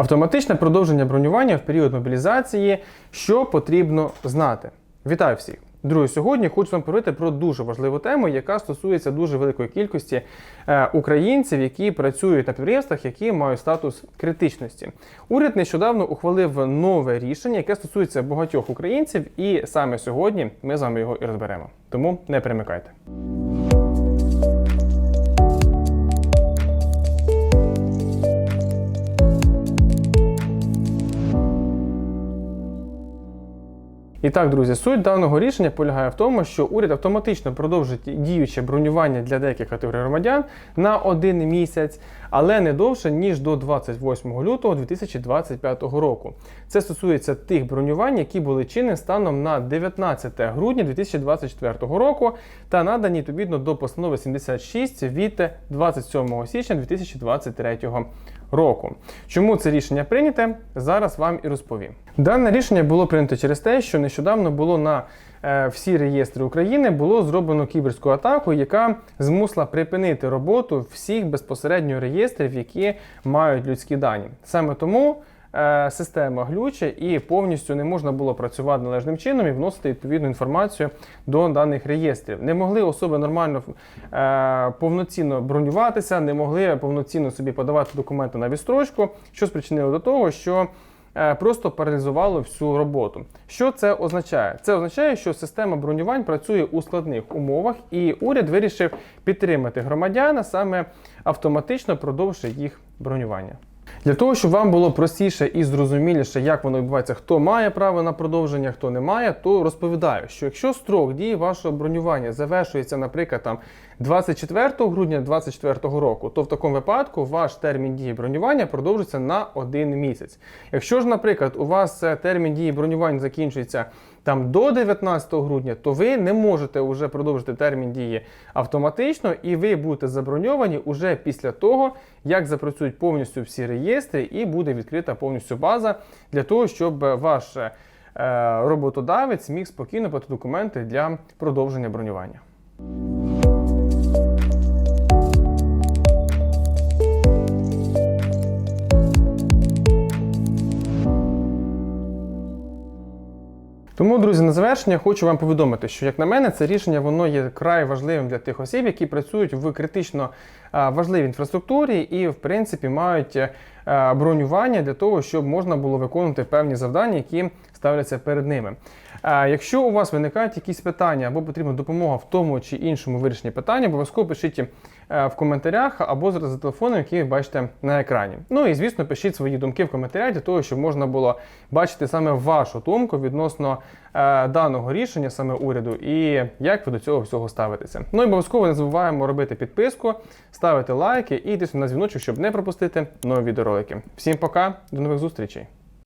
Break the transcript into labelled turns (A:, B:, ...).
A: Автоматичне продовження бронювання в період мобілізації. Що потрібно знати? Вітаю всіх! Друзі, сьогодні хочу вам поговорити про дуже важливу тему, яка стосується дуже великої кількості е, українців, які працюють на підприємствах, які мають статус критичності. Уряд нещодавно ухвалив нове рішення, яке стосується багатьох українців, і саме сьогодні ми з вами його і розберемо. Тому не перемикайте. І так, друзі, суть даного рішення полягає в тому, що уряд автоматично продовжить діюче бронювання для деяких категорій громадян на один місяць, але не довше ніж до 28 лютого 2025 року. Це стосується тих бронювань, які були чинні станом на 19 грудня 2024 року та надані відповідно до постанови 76 від 27 січня 2023 року. Чому це рішення прийняте? Зараз вам і розповім. Дане рішення було прийнято через те, що нещодавно було на е, всі реєстри України було зроблено кіберську атаку, яка змусила припинити роботу всіх безпосередньо реєстрів, які мають людські дані. Саме тому. е, Система глюче і повністю не можна було працювати належним чином і вносити відповідну інформацію до даних реєстрів. Не могли особи нормально е, повноцінно бронюватися, не могли повноцінно собі подавати документи на відстрочку, що спричинило до того, що просто паралізувало всю роботу. Що це означає? Це означає, що система бронювань працює у складних умовах, і уряд вирішив підтримати громадяна саме автоматично продовжити їх бронювання. Для того, щоб вам було простіше і зрозуміліше, як воно відбувається, хто має право на продовження, хто не має, то розповідаю, що якщо строк дії вашого бронювання завершується, наприклад, там 24 грудня 2024 року, то в такому випадку ваш термін дії бронювання продовжується на один місяць. Якщо ж, наприклад, у вас е, термін дії бронювання закінчується там до 19 грудня, то ви не можете вже продовжити термін дії автоматично, і ви будете заброньовані уже після того, як запрацюють повністю всі реєстри, і буде відкрита повністю база для того, щоб ваш е, роботодавець міг спокійно подати документи для продовження бронювання. Тому, друзі, на завершення хочу вам повідомити, що як на мене, це рішення воно є край важливим для тих осіб, які працюють в критично важливій інфраструктурі і, в принципі, мають е, бронювання для того, щоб можна було виконувати певні завдання, які ставляться перед ними. Якщо у вас виникають якісь питання або потрібна допомога в тому чи іншому вирішенні питання, обов'язково пишіть е, в коментарях або зараз за телефоном, який ви бачите на екрані. Ну і звісно, пишіть свої думки в коментарях для того, щоб можна було бачити саме вашу думку відносно е, даного рішення, саме уряду, і як ви до цього всього ставитеся. Ну і обов'язково не забуваємо робити підписку, ставити лайки і йти на дзвіночок, щоб не пропустити нові відеоролики. Всім пока, до нових зустрічей!